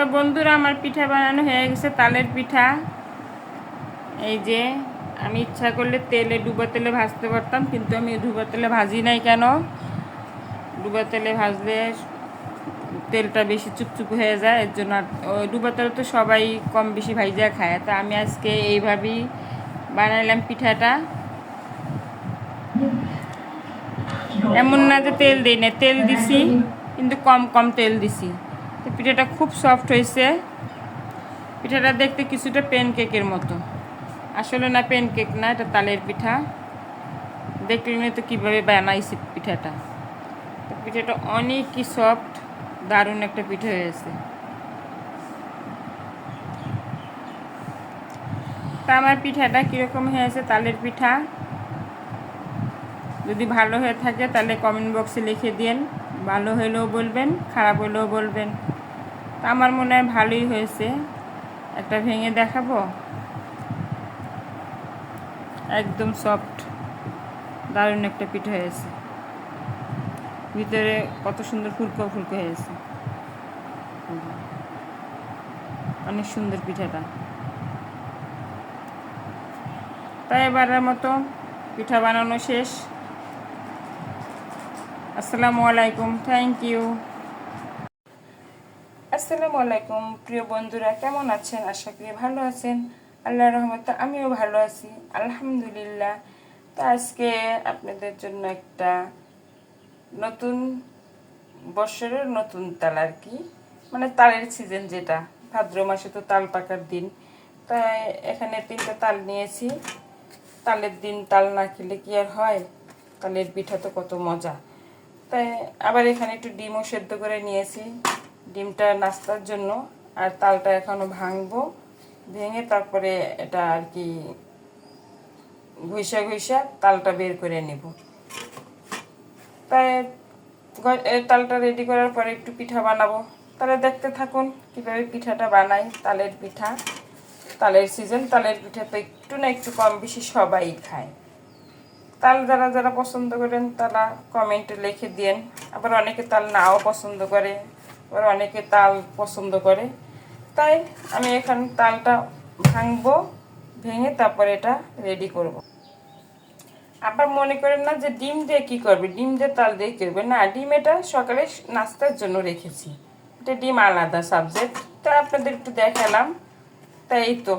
তো বন্ধুরা, আমার পিঠা বানানো হয়ে গেছে, তালের পিঠা। এই যে, আমি ইচ্ছা করলে তেলে ডুবা তেলে ভাজতে পারতাম, কিন্তু আমি ডুবা তেলে ভাজি নাই কেন? ডুবা তেলে ভাজলে তেলটা বেশি চুপচুপ হয়ে যায়, এর জন্য ডুবা তেলে তো সবাই কম বেশি ভাইজা খায়। তা আমি আজকে এইভাবেই বানাইলাম পিঠাটা। এমন না যে তেল দিই না তেল দিছি, কিন্তু কম কম তেল দিছি। পিঠাটা খুব সফট হয়েছে। পিঠাটা দেখতে কিছুটা প্যান কেকের মতো। আসলে না প্যান কেক না, এটা তালের পিঠা। দেখলে না তো কীভাবে বানাইছি পিঠাটা। পিঠাটা অনেকই সফট দারুণ একটা পিঠা হয়েছে। তা আমার পিঠাটা কীরকম হয়েছে তালের পিঠা? যদি ভালো হয়ে থাকে তাহলে কমেন্ট বক্সে লিখে দিন ভালো হলেও বলবেন, খারাপ হলেও বলবেন। তা আমার মনে হয় ভালোই হয়েছে। একটা ভেঙে দেখাবো? একদম সফট দারুণ একটা পিঠে হয়েছে। ভিতরে কত সুন্দর ফুলকো ফুলকো হয়েছে। অনেক সুন্দর পিঠাটা। তাই এবারের মতো পিঠা বানানো শেষ। আসসালামু আলাইকুম থ্যাংক ইউ আসসালামু আলাইকুম, প্রিয় বন্ধুরা, কেমন আছেন? আশা করি ভালো আছেন। আল্লাহ রহমতে আমিও ভালো আছি, আলহামদুলিল্লাহ। তো আজকে আপনাদের জন্য একটা নতুন বছরের নতুন তাল আর কি। মানে তালের সিজন যেটা, ভাদ্র মাসে তো তাল পাকার দিন। তাই এখানে তিনটা তাল নিয়েছি। তালের দিন তাল না খেলে কি আর হয়? তালের পিঠা তো কত মজা। তাই আবার এখানে একটু ডিমও সেদ্ধ করে নিয়েছি। ডিমটা নাস্তার জন্য, আর তালটা এখনও ভাঙবো। ভেঙে তারপরে এটা আর কি ঘুষা ঘুষা তালটা বের করে নেব। তাই তালটা রেডি করার পরে একটু পিঠা বানাবো। তাহলে দেখতে থাকুন কীভাবে পিঠাটা বানাই, তালের পিঠা। তালের সিজন তালের পিঠা তো একটু না একটু কম বেশি সবাই খায়। তাল যারা যারা পছন্দ করেন তারা কমেন্টে লিখে দিয়েন। আবার অনেকে তাল নাও পছন্দ করে। আবার অনেকে তাল পছন্দ করে। তাই আমি এখানে তালটা ভাঙবো, ভেঙে তারপরে এটা রেডি করব। আবার মনে করেন না যে ডিম দিয়ে কি করবে? ডিম দিয়ে তাল দিয়ে করবে? না, ডিম এটা সকালে নাস্তার জন্য রেখেছি। এটা ডিম আলাদা সাবজেক্ট তা আপনাদের একটু দেখালাম। তাই তো।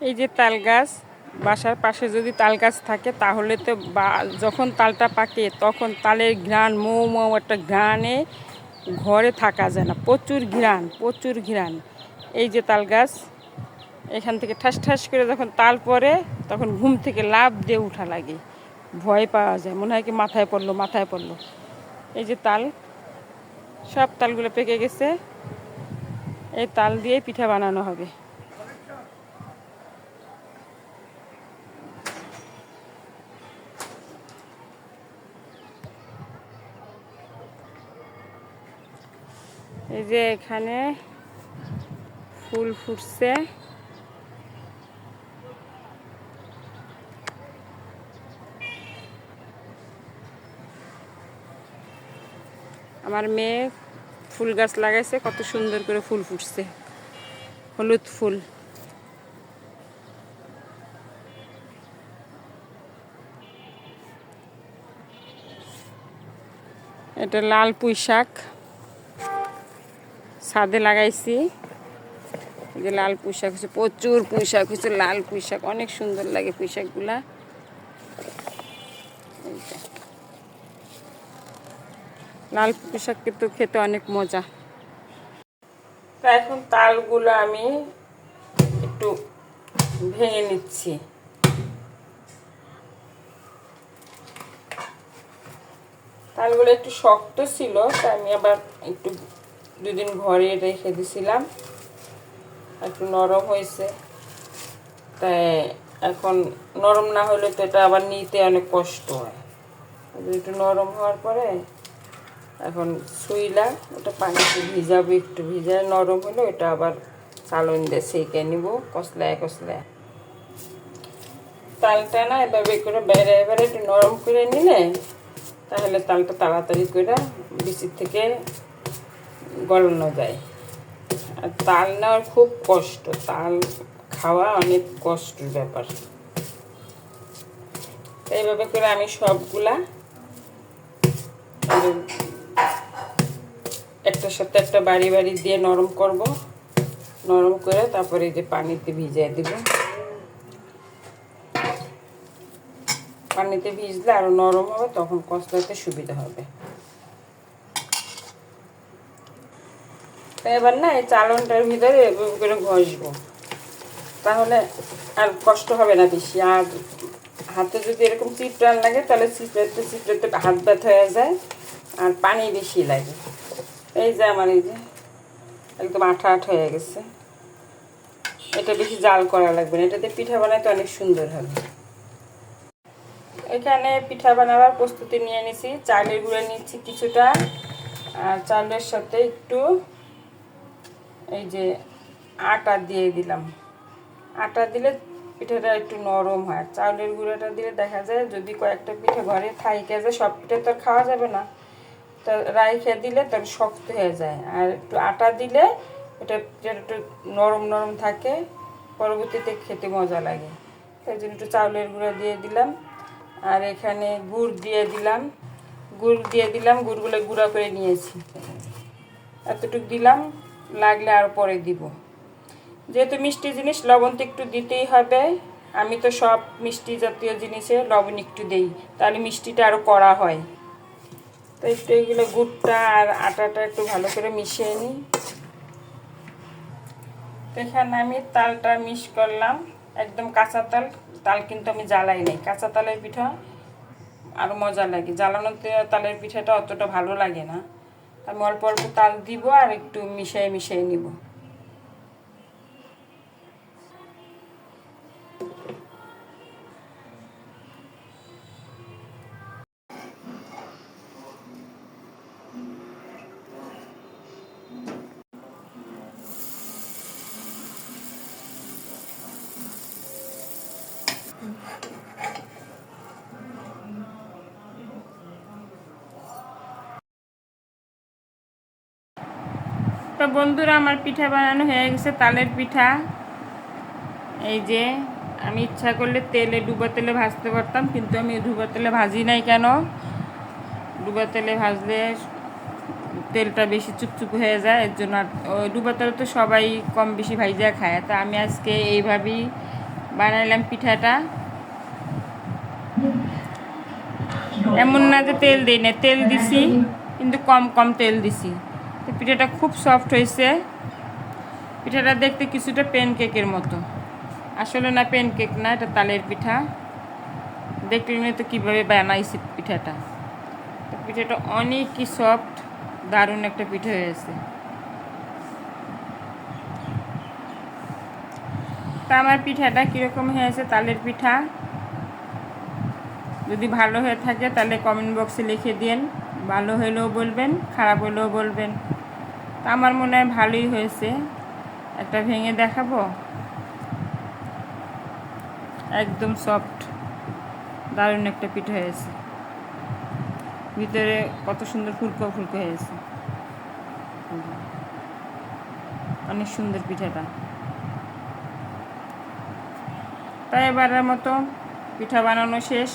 এই যে তাল গাছ, বাসার পাশে যদি তাল গাছ থাকে, তাহলে তো বা যখন তালটা পাকে, তখন তালের ঘ্রাণ মৌ মৌ একটা ঘ্রাণে ঘরে থাকা যায় না। প্রচুর ঘিরান প্রচুর ঘিরান। এই যে তাল গাছ, এখান থেকে ঠাস ঠাস করে যখন তাল পরে তখন ঘুম থেকে লাভ দিয়ে উঠা লাগে। ভয় পাওয়া যায়, মনে হয় কি মাথায় পড়ল মাথায় পড়ল। এই যে তাল, সব তালগুলো পেকে গেছে। এই তাল দিয়ে পিঠা বানানো হবে। এই যে এখানে ফুল ফুটছে। আমার মেয়ে ফুল গাছ লাগাইছে, কত সুন্দর করে ফুল ফুটছে। হলুদ ফুল। এটা লাল পুঁই শাক ছাদে লাগাইছি। যে লাল পুঁই শাক হচ্ছে, প্রচুর পুঁই শাক হচ্ছে, লাল পুঁই শাক অনেক সুন্দর লাগে পুঁই শাকগুলা এই যে। লাল পুঁই শাক কিন্তু খেতে অনেক মজা। তা এখন তালগুলো আমি একটু ভেঙে নিচ্ছি। তালগুলো একটু শক্ত ছিল তাই আমি আবার একটু দুদিন ঘরে রেখে দিছিলাম একটু নরম হয়েছে। তাই এখন নরম না হলে তো এটা আবার নিতে অনেক কষ্ট হয়। একটু নরম হওয়ার পরে এখন শুইলা, ওটা পানিতে ভিজাবো, একটু ভিজায় নরম হলে ওটা আবার চালন দিয়ে সেঁকে নিব কসলায় কসলায় তালটা না এভাবে করে বেড়ে এবারে একটু নরম করে নিলে, তাহলে তালটা তাড়াতাড়ি করে বিচির থেকে গলানো যায়। আর তাল নেওয়ার খুব কষ্ট। তাল খাওয়া অনেক কষ্টের ব্যাপার। এইভাবে করে আমি সবগুলা একটার সাথে একটা বাড়ি বাড়ি দিয়ে নরম করব। নরম করে তারপরে যে পানিতে ভিজিয়ে দেব। পানিতে ভিজলে আরও নরম হবে, তখন কষলাতে সুবিধা হবে। এবার না এই চালনটার ভিতরে করে ঘষবো। তাহলে আর কষ্ট হবে না বেশি। আর হাতে যদি এরকম চিপটান লাগে, তাহলে চিপড়াতে চিপড়াতে হাত ব্যথা হয়ে যায় আর পানি বেশি লাগে। এই যে আমার এই যে একদম আঠা আঠা হয়ে গেছে। এটা বেশি জাল করা লাগবে না। এটাতে পিঠা বানাইতে অনেক সুন্দর হবে। এখানে পিঠা বানাবার প্রস্তুতি নিয়ে নিছি। চালের গুঁড়ো নিচ্ছি কিছুটা। আর চালের সাথে একটু এই যে আটা দিয়ে দিলাম। আটা দিলে পিঠাটা একটু নরম হয়। চাউলের গুঁড়োটা দিলে দেখা যায় যদি কয়েকটা পিঠে ঘরে থাইকে যায়, সব পিঠে তো খাওয়া যাবে না। তা রাইখে দিলে তার শক্ত হয়ে যায়। আর একটু আটা দিলে এটা একটু নরম নরম থাকে, পরবর্তীতে খেতে মজা লাগে। তাই জন্য একটু চাউলের গুঁড়ো দিয়ে দিলাম। আর এখানে গুড় দিয়ে দিলাম। গুড় দিয়ে দিলাম, গুড়গুলো গুঁড়া করে নিয়েছি। এতটুকু দিলাম। লাগলে আর পরে দিব। যেহেতু মিষ্টি জিনিস, লবণ তো একটু দিতেই হবে। আমি তো সব মিষ্টি জাতীয় জিনিসে লবণ একটু দেই, তাহলে মিষ্টিটা আরও করা হয়। তো একটু এগুলো গুড়টা আর আটাটা একটু ভালো করে মিশিয়ে নিই। তো এখানে আমি তালটা মিশ করলাম, একদম কাঁচা তাল। তাল কিন্তু আমি জ্বালাই নাই। কাঁচা তালের পিঠা আরও মজা লাগে। জ্বালানোতে তালের পিঠাটা অতটা ভালো লাগে না। আমি অল্প অল্প তাল দিব আর একটু মিশিয়ে মিশিয়ে নিব। তো বন্ধুরা, আমার পিঠা বানানো হয়ে গেছে, তালের পিঠা। এই যে, আমি ইচ্ছা করলে তেলে ডুবা তেলে ভাজতে পারতাম, কিন্তু আমি ডুবা তেলে ভাজি নাই কেন? ডুবা তেলে ভাজলে তেলটা বেশি চুপচুপ হয়ে যায়, এর জন্য ডুবা তেলে তো সবাই কম বেশি ভাইজা খায়। তা আমি আজকে এইভাবেই বানাইলাম পিঠাটা। এমন না যে তেল দিই না তেল দিছি, কিন্তু কম কম তেল দিছি। পিঠাটা খুব সফট হয়েছে। পিঠাটা দেখতে কিছুটা প্যান কেকের মতো। আসলে না প্যান কেক না, এটা তালের পিঠা। দেখলে তো কীভাবে বানাইছি পিঠাটা। পিঠাটা অনেকই সফট দারুণ একটা পিঠা হয়েছে। তা আমার পিঠাটা কীরকম হয়েছে তালের পিঠা? যদি ভালো হয়ে থাকে তাহলে কমেন্ট বক্সে লিখে দিন ভালো হলেও বলবেন, খারাপ হলেও বলবেন। তা আমার মনে হয় ভালোই হয়েছে। একটা ভেঙে দেখাবো? একদম সফট দারুণ একটা পিঠে হয়েছে। ভিতরে কত সুন্দর ফুলকো ফুলকো হয়েছে। অনেক সুন্দর পিঠাটা। তাই এবারের মতো পিঠা বানানো শেষ।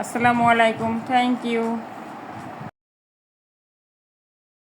আসসালামু আলাইকুম থ্যাংক ইউ